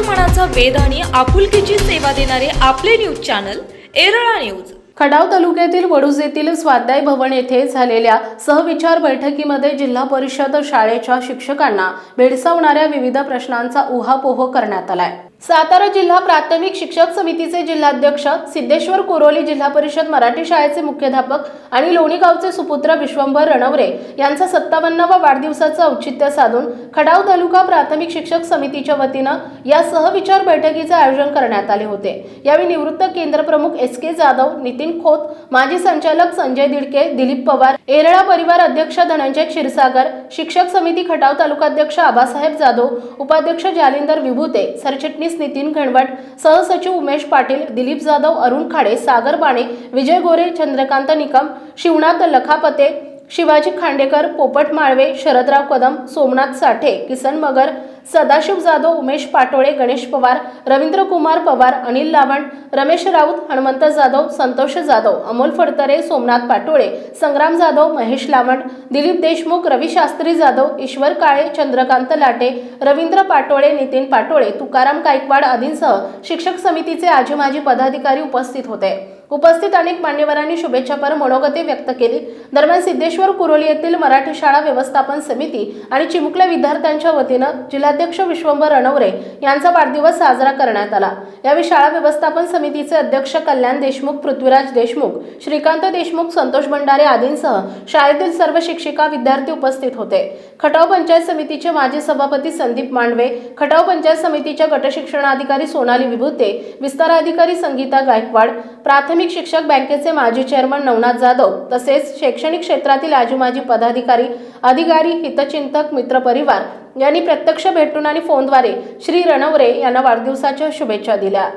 मनाचा वेध आणि आपुलकीची सेवा देणारे आपले news channel Erala news. Khatav तालुक्यातील वडूज येथील स्वाध्याय भवन येथे झालेल्या सहविचार बैठकीमध्ये जिल्हा परिषद शाळेच्या शिक्षकांना भेडसावणाऱ्या विविध प्रश्नांचा उहापोह करण्यात आलाय. सातारा जिल्हा प्राथमिक शिक्षक समितीचे जिल्हाध्यक्ष सिद्धेश्वर कोरोली जिल्हा परिषद मराठी शाळेचे मुख्याध्यापक आणि लोणी गावचे सुपुत्र विश्वंभर रणवरे यांचा सत्तावन्नावा वाढदिवसाचं औचित्य साधून खडाव तालुका प्राथमिक शिक्षक समितीच्या वतीनं या सहविचार बैठकीचे आयोजन करण्यात आले होते. यावेळी निवृत्त केंद्रप्रमुख एस के जाधव नितीन खोत माजी संचालक संजय दिडके दिलीप पवार एरळा परिवार अध्यक्ष धनंजय क्षीरसागर शिक्षक समिती खटाव तालुकाध्यक्ष आबासाहेब जाधव उपाध्यक्ष जालिंदर विभूते सरचिटणीस नितीन घणवट सहसचिव उमेश पाटील दिलीप जाधव अरुण खाडे सागर बाणे विजय गोरे चंद्रकांत निकम शिवनाथ लखापते शिवाजी खांडेकर पोपट माळवे शरदराव कदम सोमनाथ साठे किसन मगर सदाशिव जाधव उमेश पाटोळे गणेश पवार रवींद्र कुमार पवार अनिल लावण रमेश राऊत हनुमंत जाधव संतोष जाधव अमोल फडतरे सोमनाथ पाटोळे संग्राम जाधव महेश लावण दिलीप देशमुख रवी शास्त्री जाधव ईश्वर काळे चंद्रकांत लाटे रवींद्र पाटोळे नितीन पाटोळे तुकाराम गायकवाड आदींसह शिक्षक समितीचे आजी माजी पदाधिकारी उपस्थित होते. उपस्थित अनेक मान्यवरांनी शुभेच्छापर मनोगते व्यक्त केली. दरम्यान सिद्धेश्वर कुरोली येथील मराठी शाळा व्यवस्थापन समिती आणि चिमुकल्या विद्यार्थ्यांच्या वतीनं जिल्हाध्यक्ष विश्वंभर रणवरे यांचा वाढदिवस साजरा करण्यात आला. यावेळी शाळा व्यवस्थापन समितीचे अध्यक्ष कल्याण देशमुख पृथ्वीराज देशमुख श्रीकांत देशमुख संतोष भंडारे आदींसह शाळेतील सर्व शिक्षिका विद्यार्थी उपस्थित होते. खटाव पंचायत समितीचे माजी सभापती संदीप मांडवे खटाव पंचायत समितीच्या गटशिक्षणाधिकारी सोनाली विभूते विस्ताराधिकारी संगीता गायकवाड प्राथमिक शिक्षक बँकेचे माजी चेअरमन नवनाथ जाधव तसेच शैक्षणिक क्षेत्रातील आजीमाजी पदाधिकारी अधिकारी हितचिंतक मित्रपरिवार यांनी प्रत्यक्ष भेटून आणि फोनद्वारे श्री रणवरे यांना वाढदिवसाच्या शुभेच्छा दिल्या.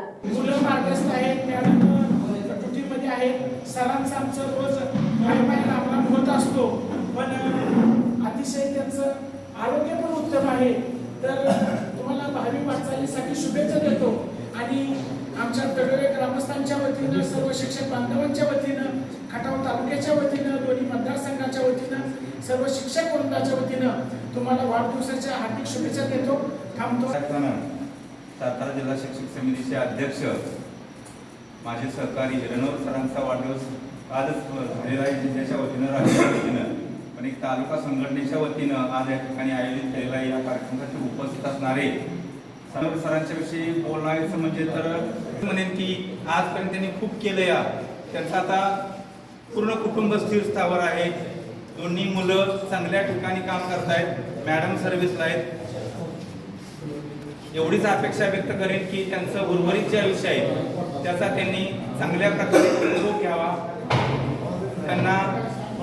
आरोग्य पण उत्तम आहे. तर तुम्हाला भावी वाटचालीसाठी शुभेच्छा देतो. आणि आमच्या तडोरे ग्रामस्थांच्या वतीनं सर्व शिक्षक बांधवांच्या वतीनं खटाव तालुक्याच्या वतीनं दोन्ही मतदारसंघाच्या वतीनं सर्व शिक्षक वृंदाच्या वतीनं तुम्हाला वाढदिवसाच्या हार्दिक शुभेच्छा देतो. थांबतो. सातारा जिल्हा शिक्षक समितीचे अध्यक्ष माझे सहकारी रणवर सरांचा वाढदिवस आजच झालेला आहे. जिल्ह्याच्या वतीनं राज्याच्या वतीनं पण एक तालुका संघटनेच्या वतीनं आज या ठिकाणी आयोजित केलेला या कार्यक्रमासाठी उपस्थित असणारे रणवर सरांच्या विषयी बोलायचं म्हणजे तर म्हणेन की आजपर्यंत त्यांनी खूप केलं या त्यांचं आता पूर्ण कुटुंब स्थिर स्थावर आहे. दोन्ही मुलं चांगल्या ठिकाणी काम करतायत. मॅडम सर्व्हिसला आहेत. एवढीच अपेक्षा व्यक्त करेन की त्यांचं उर्वरित जे आयुष्य आहे त्याचा त्यांनी चांगल्या प्रकारे उपयोग घ्यावा. त्यांना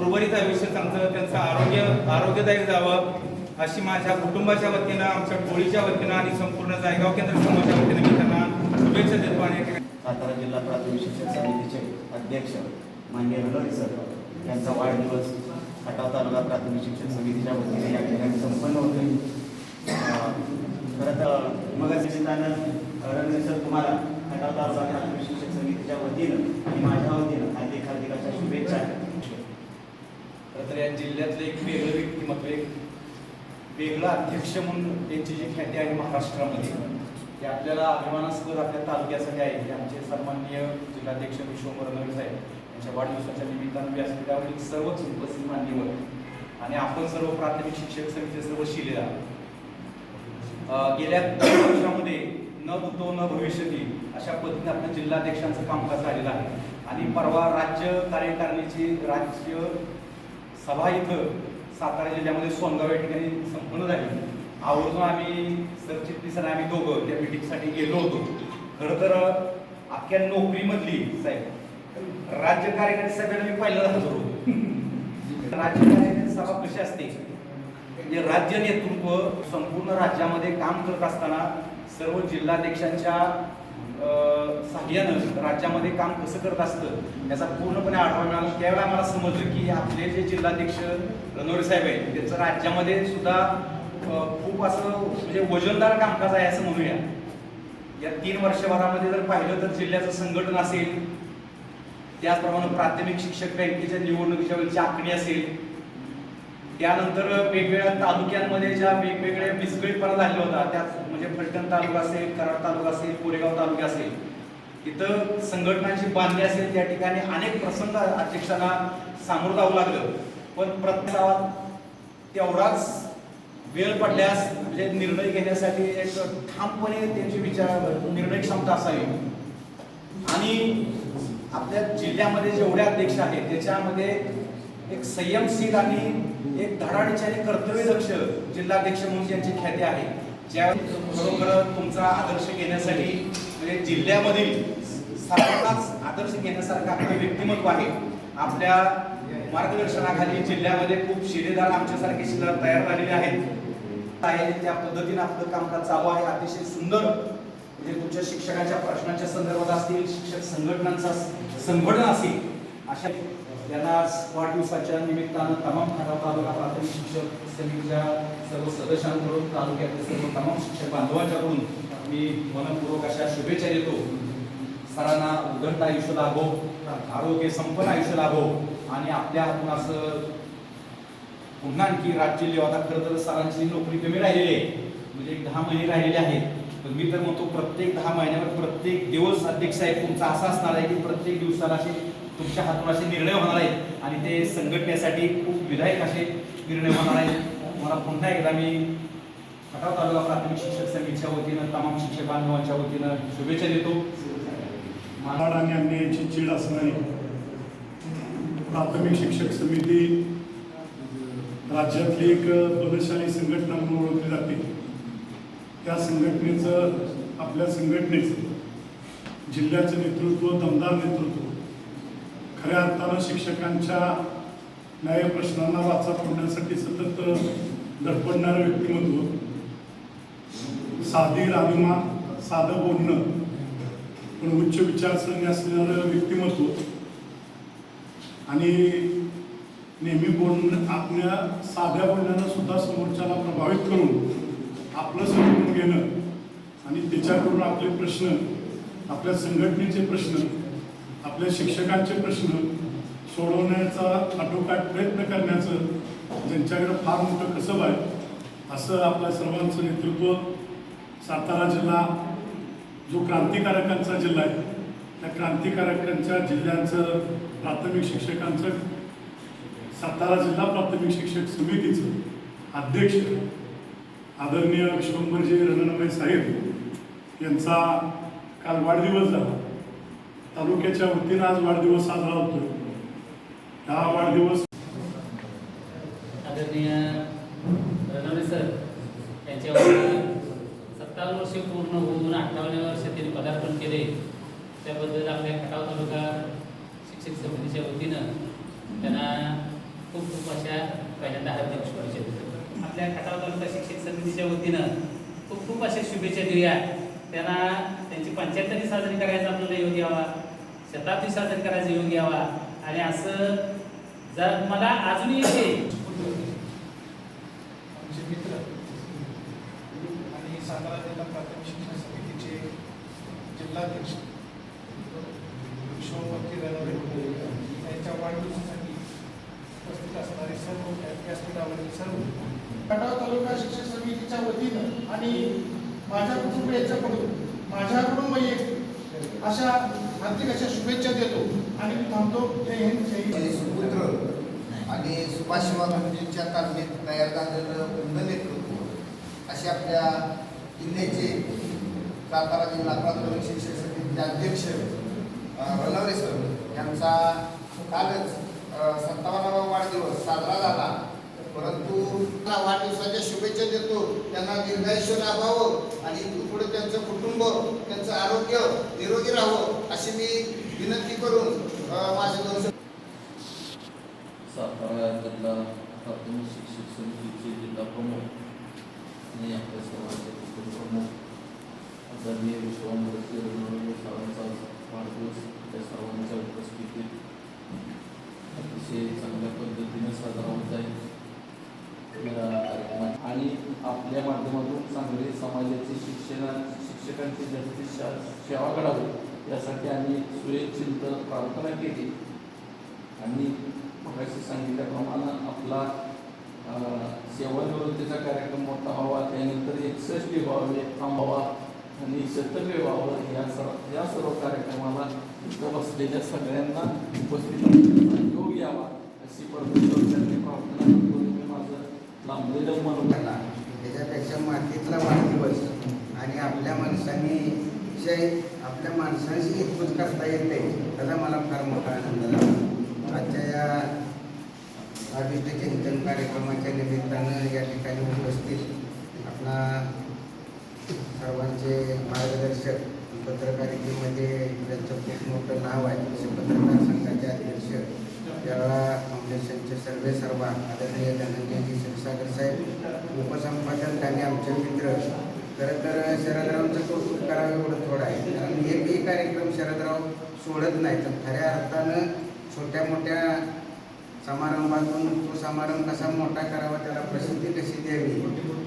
उर्वरित आयुष्य चांगलं त्यांचं आरोग्य आरोग्यदायी जावं. अशी माझ्या कुटुंबाच्या वतीनं आमच्या टोळीच्या वतीनं आणि संपूर्ण जायगाव केंद्र समूहाच्या वतीनं मी त्यांना शुभेच्छा देतो आणि सातारा जिल्हा प्राथमिक शिक्षक समितीचे अध्यक्ष मान्य रणवी सर यांचा वाढदिवस खटाव तालुका प्राथमिक शिक्षक समितीच्या वतीने या ठिकाणी संपन्न होते. खरं तर मग निमित्तानं रणवीर सर तुम्हाला खटाव तालुका प्राथमिक शिक्षक समितीच्या वतीनं आणि माझ्या वतीनं हार्दिक हार्दिक अशा शुभेच्छा खरं तर या जिल्ह्यातलं एक वेगळं व्यक्तिमत्व एक वेगळं अध्यक्ष म्हणून त्यांची जी ख्याती आहे महाराष्ट्रामध्ये ते आपल्याला अभिमानास्पद आपल्या तालुक्यासाठी आहे. की आमचे सन्माननीय जिल्हाध्यक्ष विश्वंभर साहेब यांच्या वाढदिवसाच्या निमित्तानं व्यासपीठावरील सर्वच उपस्थित मान्यवर आणि आपण सर्व प्राथमिक शिक्षक समितीचे सर्व शिलेदार गेल्या दोन वर्षामध्ये न भूतो न भविष्यती अशा पद्धतीने आपल्या जिल्हाध्यक्षांचं कामकाज झालेलं आहे. आणि परवा राज्य कार्यकारिणीची राज्य सभा इथं सातारा जिल्ह्यामध्ये सोनगाव या ठिकाणी संपन्न झाली. आवर्जून आम्ही सरचिटणीस आणि आम्ही दोघं त्या मिटिंगसाठी गेलो होतो. खरं तर अख्ख्या नोकरीमधली साहेब राज्य कार्यकारी सभेला मी पहिल्यांदा हजर होतो. राज्य कार्यकारी सभा कशी असते? म्हणजे राज्य नेतृत्व संपूर्ण राज्यामध्ये काम करत असताना सर्व जिल्हाध्यक्षांच्या अं, राज्यामध्ये काम कसं करत असतं याचा पूर्णपणे आढावा मिळाला. त्यावेळेला आम्हाला समजलं की आपले जे जिल्हाध्यक्ष रणोरे साहेब आहेत त्यांचं राज्यामध्ये सुद्धा खूप असं म्हणजे वजनदार कामकाज आहे असं म्हणूया. या तीन वर्षभरामध्ये जर पाहिलं तर जिल्ह्याचं संघटन असेल त्याचप्रमाणे प्राथमिक शिक्षक बँकेच्या निवडणुकीच्या वेळेची आखणी असेल त्यानंतर वेगवेगळ्या तालुक्यांमध्ये ज्या वेगवेगळ्या विस्कळीतपणा झालेला होता त्यात म्हणजे फलटण तालुका असेल कराड तालुका असेल कोरेगाव तालुका असेल इथं संघटनांची बांधणी असेल त्या ठिकाणी अनेक प्रसंग अध्यक्षांना सामोरं जावं लागलं. पण प्रत्येक तेवढाच वेळ पडल्यास म्हणजे निर्णय घेण्यासाठी एक ठामपणे त्यांची विचार निर्णय क्षमता असावी. आणि आपल्या जिल्ह्यामध्ये जेवढे अध्यक्ष आहेत त्याच्यामध्ये एक संयमशील आणि एक धडाडीचे आणि कर्तव्यदक्ष जिल्हाध्यक्ष म्हणून ज्यांची ख्याती आहे ज्या खरोखर तुमचा आदर्श घेण्यासाठी म्हणजे जिल्ह्यामधील सर्वांनाच आदर्श घेण्यासारखं आपलं व्यक्तिमत्व आहे. आपल्या मार्गदर्शनाखाली जिल्ह्यामध्ये खूप शिलेदार आमच्यासारखे शिलेदार तयार झालेले आहेत. आहे त्या पद्धतीने आपलं कामकाज चालू आहे. अतिशय सुंदर म्हणजे तुमच्या शिक्षकाच्या प्रश्नांच्या संदर्भात असतील शिक्षक संघटनांचा संघटना असेल अशा त्यांना आज वाढदिवसाच्या निमित्तानं तमाम खराब तालुका प्राथमिक शिक्षक समितीच्या सर्व सदस्यांकडून तालुक्यातील सर्व तमाम शिक्षक बांधवांच्याकडून मी मनपूर्वक अशा शुभेच्छा देतो. सरांना उदंड आयुष्य लाभो आरोग्य संपन्न आयुष्य लाभो आणि आपल्या हातून असं पुन्हा आणखी राज्य लेवा खरं तर सरांची नोकरी कमी राहिलेली आहे. म्हणजे एक दहा महिने राहिलेले आहेत. पण मी तर म्हणतो प्रत्येक दहा महिन्यावर प्रत्येक दिवस अध्यक्ष साहेब तुमचा असा असणार आहे की प्रत्येक दिवसाला असे तुमच्या हातून असे निर्णय होणार आहेत आणि ते संघटनेसाठी खूप विधायक असे निर्णय होणार आहेत. मला पुन्हा एकदा मी खटाव तालुका प्राथमिक शिक्षक समितीच्या वतीनं तमाम शिक्षक बांधवांच्या वतीनं शुभेच्छा देतो. मालाड आणि अन्यायाची चीड असणारी प्राथमिक शिक्षक समिती राज्यातली एक बलशाली संघटना म्हणून ओळखली जाते. त्या संघटनेचं आपल्या संघटनेचं जिल्ह्याचं नेतृत्व दमदार नेतृत्व खऱ्या अर्थानं शिक्षकांच्या न्याय प्रश्नांना वाचा फोडण्यासाठी सतत धडपडणारं व्यक्तिमत्व. साधी राजमान साधं बोलणं पण उच्च विचारसरणी असणारं व्यक्तिमत्व. आणि नेहमी बोलणं आपल्या साध्या बोलण्यानं सुद्धा समोरच्याला प्रभावित करून आपलं समजून घेणं आणि त्याच्याकडून आपले प्रश्न आपल्या संघटनेचे प्रश्न आपल्या शिक्षकांचे प्रश्न सोडवण्याचा आटोकाट प्रयत्न करण्याचं ज्यांच्याकडे फार मोठं कसब आहे असं आपल्या सर्वांचं नेतृत्व सातारा जिल्हा जो क्रांतिकारकांचा जिल्हा आहे त्या क्रांतिकारकांच्या जिल्ह्यांचं प्राथमिक शिक्षकांचं सातारा जिल्हा प्राथमिक शिक्षक समितीचं अध्यक्ष आदरणीय विश्वंभरजी रणनमय साहेब यांचा काल वाढदिवस झाला. तालुक्याच्या वतीनं आज वाढदिवस साजरा होतोय. हा वाढदिवस आदरणीय रणवे सर त्यांच्यावर सत्तावन्न वर्षे पूर्ण होऊन अठ्ठावन्न वर्ष त्यांनी पदार्पण केले. त्याबद्दल आपल्या खटाव तालुका शिक्षक समितीच्या वतीनं त्यांना खूप खूप अशा पहिल्यांदा हार्दिक शुभेच्छा आपल्या खटाव तालुका शिक्षक समितीच्या वतीनं खूप खूप अशा शुभेच्छा देऊया. त्यांना त्यांची पंच्याहत्तरी साजरी करायचा आपल्याला योग यावा शताब्दी साजरी करायचा योग यावा. आणि असं जर मला अजूनही येते. आमचे मित्र आणि सातारा जिल्हा प्राथमिक शिक्षण समितीचे जिल्हाध्यक्ष विश्वमूर्ती रणवे यांच्या वाढदिवसासाठी उपस्थित असणारे सर्व व्यासपीठावरील सर्व खटाव तालुका शिक्षण समितीच्या वतीनं आणि माझ्या कुटुंबियांच्याकडून माझ्याकडून वैयक्तिक अशा हार्दिक अशा शुभेच्छा देतो. आणि मी थांबतो. जय हिंद जय हिंद. आणि सुपुत्र आणि सुभाष शिवाजींच्या तालमीत तयार झालेलं उंद नेतृत्व असे आपल्या जिल्ह्याचे सातारा जिल्हा प्राथमिक शिक्षक समितीचे अध्यक्ष अ, रणवरे सर यांचा कालच सत्तावन्नावा वाढदिवस साजरा झाला. परंतु त्यांना वाढदिवसाच्या शुभेच्छा देतो. त्यांना दीर्घायुष्य लाभावं आणि इथून पुढे त्यांचं कुटुंब त्यांचं आरोग्य निरोगी राहावं अशी मी विनंती करून माझे दोन सातारा जिल्हा प्राथमिक शिक्षक समितीचे जिल्हा प्रमुख आणि आपल्या समाजाचे कुटुंब प्रमुख आदरणीय विश्वामूर्ती रणवळे वाढदिवस त्या सर्वांच्या उपस्थितीत अतिशय चांगल्या पद्धतीने साजरा होत आहे या कार्यक्रमात आणि आपल्या माध्यमातून चांगले समाजाचे शिक्षणा शिक्षकांची जास्तीत शा सेवा करावी यासाठी आम्ही सुयचिंत प्रार्थना केली. आणि मगाशी सांगितल्याप्रमाणे आपला सेवानिवृत्तीचा कार्यक्रम मोठा व्हावा त्यानंतर एकसष्टी व्हावे एक थांबावा आणि शतके व्हावं या सर्व या सर्व कार्यक्रमाला इथं बसलेल्या सगळ्यांना उपस्थित योग यावा अशी परमेश्वर त्यांनी प्रार्थना करतो. मी माझं लांबलेलं म्हणून त्याच्यापेक्षा मातीतला वाढदिवस आणि आपल्या माणसांनी विषय आपल्या माणसांशी एकूच करता येते त्याचा मला फार मोठा आनंद झाला. आजच्या या अभिष्ट चिंतन कार्यक्रमाच्या निमित्तानं या ठिकाणी उपस्थित आपला सर्वांचे मार्गदर्शक पत्रकारितेमध्ये त्यांचं खूप मोठं नाव आहे असे पत्रकार संघाचे अध्यक्ष केरळा सर्वे सर्व आदरणीय धनंजयजी क्षीरसागर साहेब उपसंपादक आणि आमचे मित्र. खरं तर शरदरावचं कौतुक करावं एवढं थोडं आहे. कारण एकही कार्यक्रम शरदराव सोडत नाही. तर खऱ्या अर्थानं छोट्या मोठ्या समारंभातून तो समारंभ कसा मोठा करावा त्याला प्रसिद्धी कशी द्यावी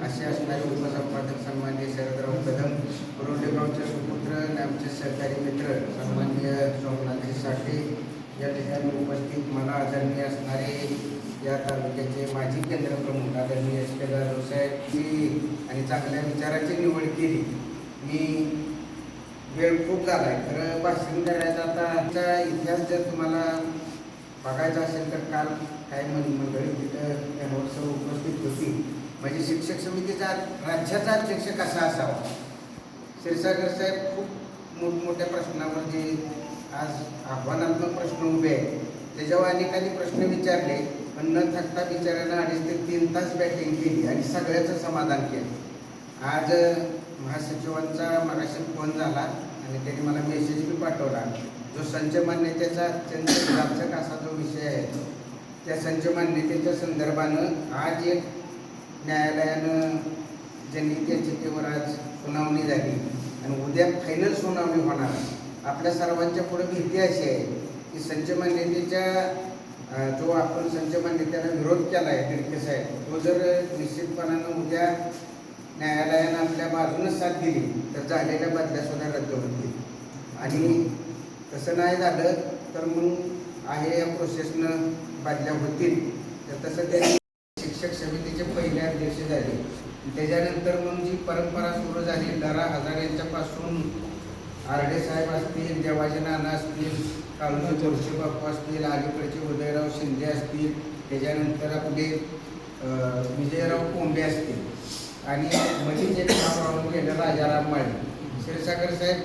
असे असणारे उपसंपादक सन्मान्य शरदराव कदम रोडेगावचे सुपुत्र आणि आमचे सहकारी मित्र सन्मान्य सोमनाथजी साठे या ठिकाणी उपस्थित मला आदरणीय असणारे या तालुक्याचे माजी केंद्र प्रमुख आदरणीय एस के जाधव साहेब आणि चांगल्या विचाराची निवड केली. मी वेळ खूप झाला आहे खरं भाषण करायचं आता आमचा इतिहास जर तुम्हाला बघायचा असेल तर काल काय मन मंडळी तिथं त्यावर उपस्थित होती. म्हणजे शिक्षक समितीचा राज्याचा अध्यक्ष कसा असावा? क्षीरसागर साहेब खूप मोठमोठ्या प्रश्नावर जे आज आव्हानात्मक प्रश्न उभे आहेत. त्याच्यावर अनेकांनी प्रश्न विचारले पण न थकता बिचाऱ्यानं अडीच ते तीन तास बॅटिंग केली आणि सगळ्याचं समाधान केलं. आज महासचिवांचा मगाशी फोन झाला आणि त्यांनी मला मेसेज बी पाठवला. जो संच मान्यतेचा अत्यंत जाचक असा जो विषय आहे त्या संच मान्यतेच्या संदर्भानं आज एक न्यायालयानं जनहित याचिकेवर आज सुनावणी झाली आणि उद्या फायनल सुनावणी होणार आहे. आपल्या सर्वांच्या पुढे भीती अशी आहे की संच मान्यतेच्या जो आपण संच मान्यतेला विरोध केला आहे तिडके साहेब तो जर निश्चितपणानं उद्या न्यायालयानं आपल्या बाजूनं साथ दिली तर झालेल्या बदल्या सुद्धा रद्द होतील. आणि तसं नाही झालं तर मग आहे या प्रोसेसनं बदल्या होतील. तर तसं ते शिक्षक समितीचे पहिले अध्यक्ष झाले. त्याच्यानंतर मग जी परंपरा सुरू झाली दरा हजार यांच्यापासून आरडे साहेब असतील देवाजी नाना असतील काळूजी जोरशी बाप्पा असतील अलीकडचे उदयराव शिंदे असतील त्याच्यानंतर आपले विजयराव कोंबे असतील. आणि मधीच एक नाव राहून गेलं राजाराम माळी. क्षीरसागर साहेब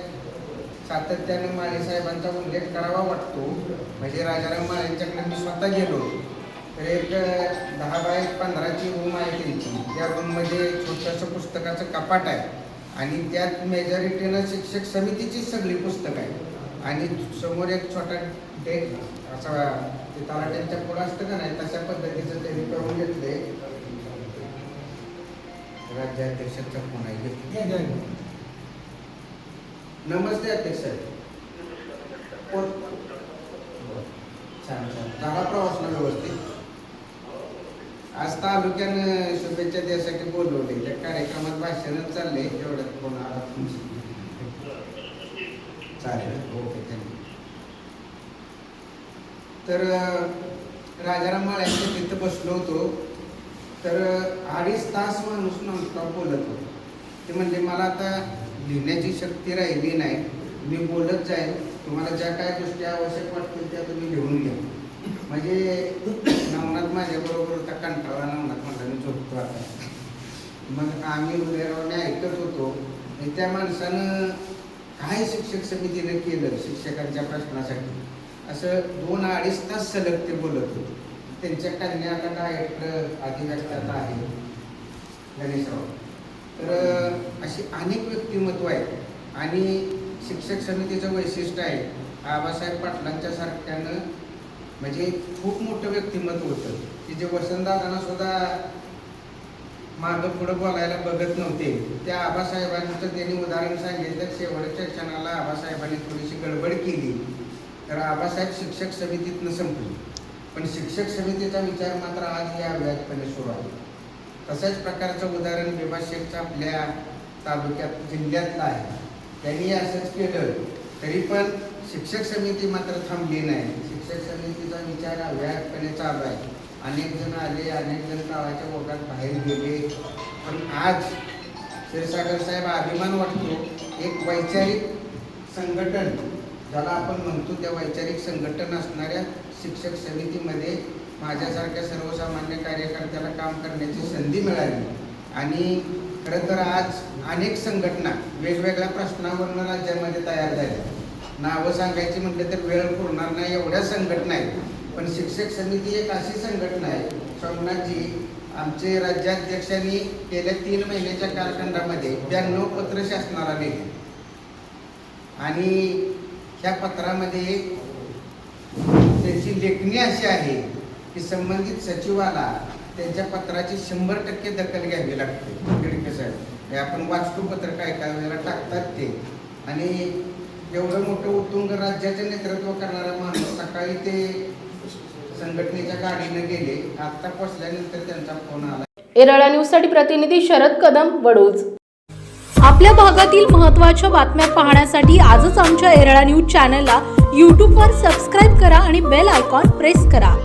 सातत्याने माळी साहेबांचा उल्लेख करावा वाटतो. म्हणजे राजाराम माळेंच्याकडे मी स्वतः गेलो. तर एक दहा बाय पंधराची रूम आहे त्यांची. त्या रूममध्ये छोटंसं पुस्तकाचं कपाट आहे. आणि त्यात मेजॉरिटीनं शिक्षक समितीची सगळी पुस्तकं आहे आणि समोर एक छोटा डेक असा ते तलाट्यांच्या पुढं असतं का नाही तशा पद्धतीचं त्यांनी करून घेतले राज्याध्यक्षाचा फोन आहे. नमस्ते अध्यक्ष छान छान. झाला प्रवास ना व्यवस्थित? आज तालुक्यानं शुभेच्छा द्यासाठी बोलवले. त्या कार्यक्रमात भाषणच चालले एवढ्यात कोण आला तुमची चालेल ओके थँक्यू तर राजाराम माळ्याच्या तिथं बसलो होतो. तर अडीच तास माणूस नॉनस्टॉप बोलत होतो. ते म्हणजे मला आता लिहिण्याची शक्ती राहिली नाही. मी बोलत जाईल. तुम्हाला ज्या काय गोष्टी आवश्यक वाटतील त्या तुम्ही लिहून घ्या. म्हणजे नवनाथ माझ्याबरोबर होता कंटाळा नवनाथ म्हणला मी झोपतो आता. मग आम्ही उदयरावने ऐकत होतो. आणि त्या माणसानं काय शिक्षक समितीनं केलं शिक्षकांच्या प्रश्नासाठी? असं दोन अडीच तास सलग ते बोलत होते. त्यांच्या कन्या आता डायरेक्टर अधिव्याख्यात आहे. गणेशराव. तर अशी अनेक व्यक्तिमत्व आहेत. आणि शिक्षक समितीचं वैशिष्ट्य आहे आबासाहेब पाटलांच्या सारख्यानं म्हणजे खूप मोठं व्यक्तिमत्व होतं. की जे वसंतदादांना सुद्धा मागं पुढं बोलायला बघत नव्हते. त्या आबासाहेबांचं त्यांनी उदाहरण सांगितलं शेवटच्या क्षणाला आबासाहेबांनी थोडीशी गडबड केली. तर आबासाहेब शिक्षक समितीतनं संपली. पण शिक्षक समितीचा विचार मात्र आज या व्याजपणे सुरू आहे. तशाच प्रकारचं उदाहरण बिबा शेखचं आपल्या तालुक्यात जिल्ह्यातलं आहे. त्यांनी असंच केलं तरी पण शिक्षक समिती मात्र थांबली नाही. शिक्षक समितीचा विचार व्यापकपणे चालू आहे. अनेक जण आले अनेक जण काळाच्या ओघात बाहेर गेले. पण आज क्षीरसागर साहेब अभिमान वाटतो एक वैचारिक संघटन ज्याला आपण म्हणतो त्या वैचारिक संघटन असणाऱ्या शिक्षक समितीमध्ये माझ्यासारख्या सर्वसामान्य कार्यकर्त्याला काम करण्याची संधी मिळाली. आणि खरं तर आज अनेक संघटना वेगवेगळ्या प्रश्नावरनं राज्यामध्ये तयार झाल्या. नावं सांगायची म्हटलं तर वेळ पुरणार नाही एवढ्या संघटना आहेत. पण शिक्षक समिती एक अशी संघटना आहे. सोमनाथजी आमचे राज्याध्यक्षांनी गेल्या तीन महिन्याच्या कालखंडामध्ये ब्याण्णव पत्र शासनाला लिहिले आणि ह्या पत्रामध्ये त्याची लेखणी अशी आहे की संबंधित सचिवाला त्यांच्या पत्राची शंभर टक्के दखल घ्यावी लागते. गिडके साहेब हे आपण वाचतो पत्र काय काय वेळेला टाकतात ते. आणि एवढं मोठं उत्तुंग राज्याचं नेतृत्व करणारा माणूस सकाळी ते संघटनेच्या गाडीनं गेले. आत्ता पोचल्यानंतर त्यांचा फोन आला. एरळा न्यूजसाठी प्रतिनिधी शरद कदम वडूज. आपल्या भागातील महत्त्वाच्या बातम्या पाहण्यासाठी आजच आमच्या एरळा न्यूज चॅनलला यूट्यूबवर सबस्क्राईब करा आणि बेल आयकॉन प्रेस करा.